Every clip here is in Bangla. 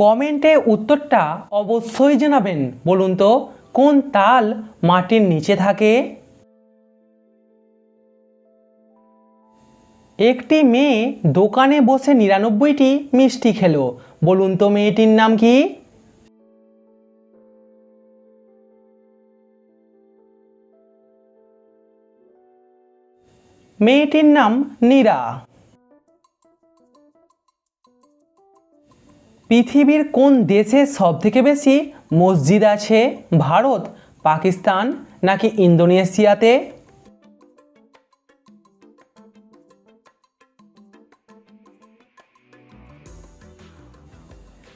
কমেন্টে উত্তরটা অবশ্যই জানাবেন। বলুন তো, কোন তাল মাটির নিচে থাকে? একটি মেয়ে দোকানে বসে নিরানব্বইটি মিষ্টি খেলো। বলুন তো, মেয়েটির নাম কি? মেয়েটির নাম নীরা। পৃথিবীর কোন দেশে সবথেকে বেশি মসজিদ আছে? ভারত, পাকিস্তান নাকি ইন্দোনেশিয়াতে?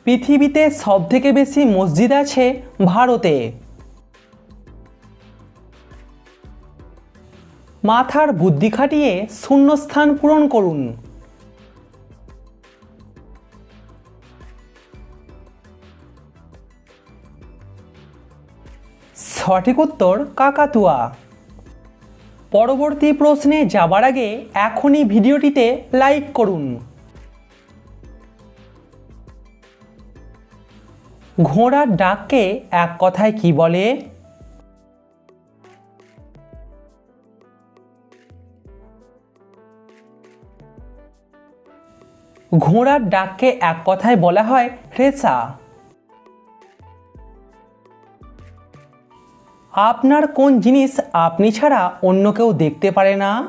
পৃথিবীতে সবথেকে বেশি মসজিদ আছে ভারতে? মাথার বুদ্ধি খাটিয়ে শূন্যস্থান পূরণ করুন। সঠিক উত্তর কাকাতুয়া। পরবর্তী প্রশ্নে যাবার আগে এখনই ভিডিওটিতে লাইক করুন। ঘোড়ার ডাককে এক কথায় কি বলে? ঘোড়ার ডাককে এক কথায় বলা হয় রেসা আপনার কোন জিনিস আপনি ছাড়া অন্য কেউ দেখতে পারে না?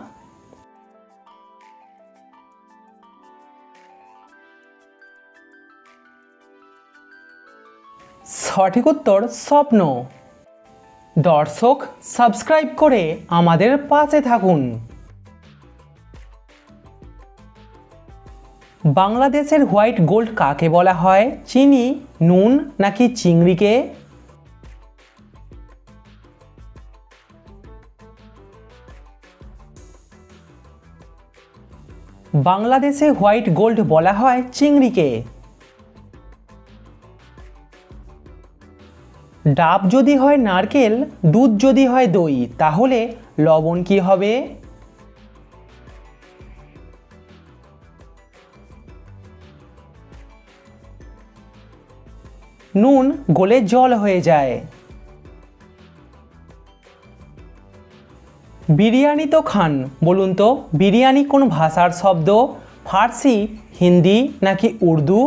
সঠিক উত্তর স্বপ্ন। দর্শক, সাবস্ক্রাইব করে আমাদের পাশে থাকুন। বাংলাদেশের হোয়াইট গোল্ড কাকে বলা হয়? চিনি, নুন নাকি চিংড়িকে? বাংলাদেশে হোয়াইট গোল্ড বলা হয় চিংড়িকে। ডাব যদি হয় নারকেল, দুধ যদি হয় দই, তাহলে লবণ কি হবে? নুন, গলে জল হয়ে যায়। বিরিয়ানি তো খান, বলুন তো, বিরিয়ানি কোন ভাষার শব্দ? ফার্সি, হিন্দি নাকি উর্দু?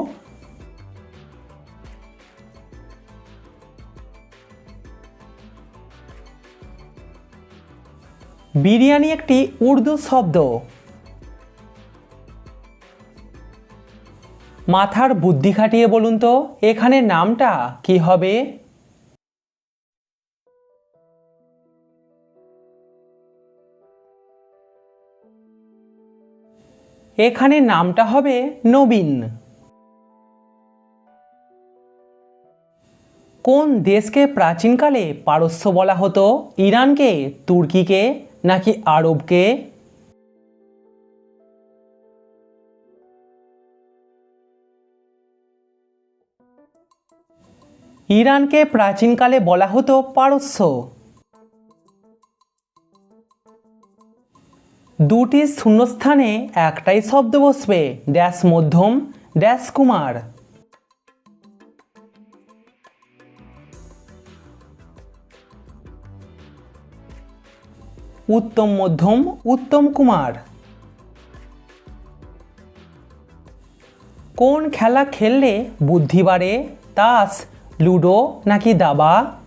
বিরিয়ানি একটি উর্দু শব্দ। মাথার বুদ্ধি খাটিয়ে বলুন তো, এখানে নামটা কি হবে? এখানে নামটা হবে নবীন। কোন দেশকে প্রাচীনকালে পারস্য বলা হতো? ইরানকে, তুর্কিকে, নাকি আরবকে? ইরানকে প্রাচীনকালে বলা হতো পারস্য। দুটি শূন্যস্থানে একটাই শব্দ বসবে, ড্যাশ মধ্যম, ড্যাশ কুমার। উত্তম মধ্যম, উত্তম কুমার। কোন খেলা খেললে বুদ্ধি বাড়ে? তাস, লুডো নাকি দাবা?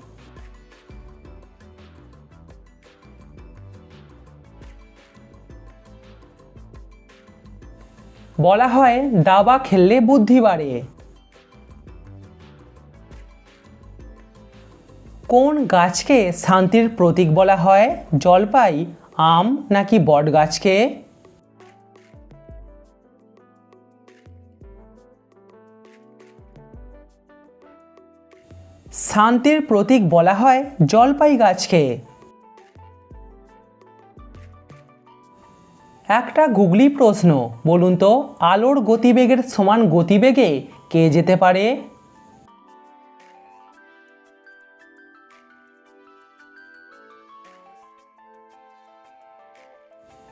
বলা হয়, দাবা খেললে বুদ্ধি বাড়ে। কোন গাছকে শান্তির প্রতীক বলা হয়? জলপাই, আম নাকি বট গাছকে শান্তির প্রতীক বলা হয়, জলপাই গাছকে। একটা গুগলি প্রশ্ন, বলুন তো, আলোর গতিবেগের সমান গতিবেগে কে যেতে পারে?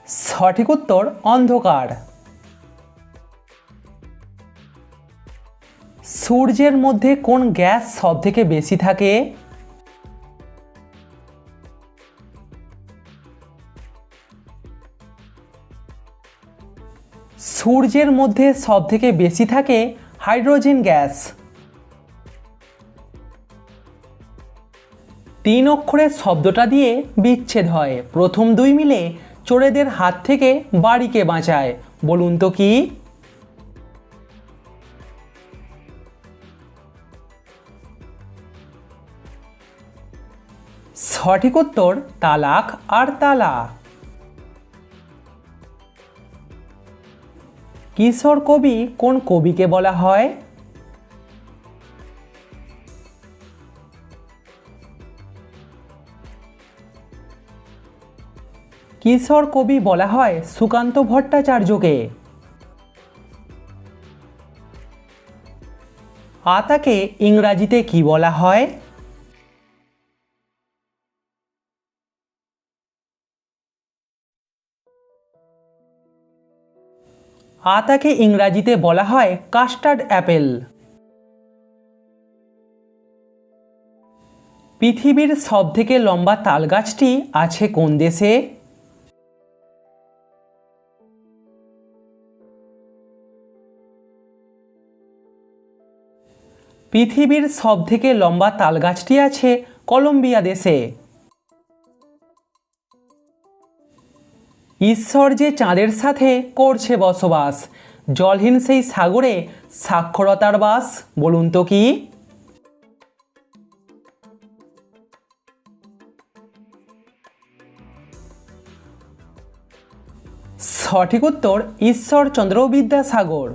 সঠিক উত্তর, অন্ধকার। সূর্যের মধ্যে কোন গ্যাস সব থেকে বেশি থাকে? সূর্যের মধ্যে সব থেকে বেশি থাকে হাইড্রোজেন গ্যাস। তিন অক্ষরের শব্দটা দিয়ে বিচ্ছেদ হয়। প্রথম দুই মিলে চোরেদের হাত থেকে বাড়িকে বাঁচায়। বলুন তো কি? সঠিক উত্তর তালাক আর তালা কিশোর কবি কোন কবিকে বলা হয়? কিশোর কবি বলা হয় সুকান্ত ভট্টাচার্যকে। আতাকে ইংরাজিতে কি বলা হয়? আতাকে ইংরাজিতে বলা হয় কাস্টার্ড অ্যাপেল। পৃথিবীর সবথেকে লম্বা তালগাছটি আছে কোন দেশে? পৃথিবীর সবথেকে লম্বা তালগাছটি আছে কলম্বিয়া দেশে। ঈশ্বর যে চাঁদের সাথে করছে বসবাস, জলহীন সেই সাগরে সাক্ষরতার বাস, বলুন তো কি? সঠিক উত্তর ঈশ্বরচন্দ্র বিদ্যাসাগর।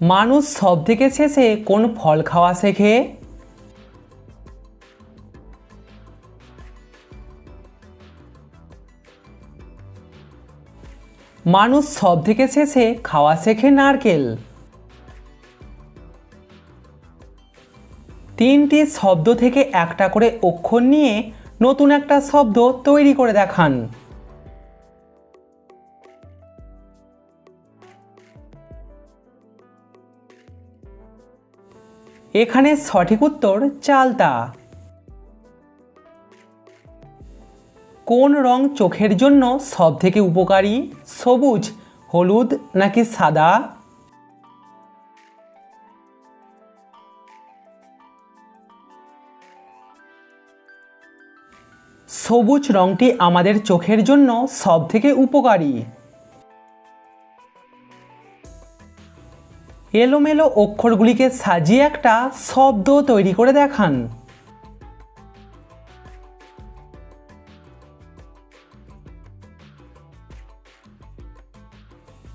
মানুষ সব থেকে শেষে কোন ফল খাওয়া শেখে? মানুষ সব থেকে শেষে খাওয়া শেখে নারকেল। তিনটি শব্দ থেকে একটা করে অক্ষর নিয়ে নতুন একটা শব্দ তৈরি করে দেখান। এখানে সঠিক উত্তর চালতা। কোন রং চোখের জন্য সব থেকে উপকারী? সবুজ, হলুদ নাকি সাদা? সবুজ রংটি আমাদের চোখের জন্য সব থেকে উপকারী? এলোমেলো অক্ষরগুলিকে সাজিয়ে একটা শব্দ তৈরি করে দেখান।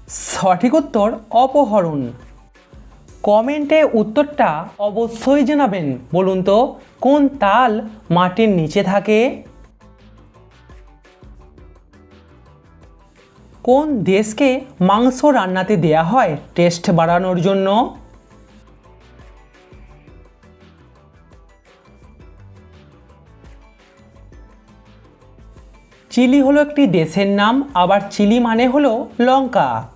সঠিক উত্তর অপহরণ। কমেন্টে উত্তরটা অবশ্যই জানাবেন। বলুন তো, কোন তাল মাটির নিচে থাকে? কোন দেশকে মাংস রান্নাতে দেয়া হয় টেস্ট বাড়ানোর জন্য? চিলি হলো একটি দেশের নাম, আবার চিলি মানে হলো লঙ্কা।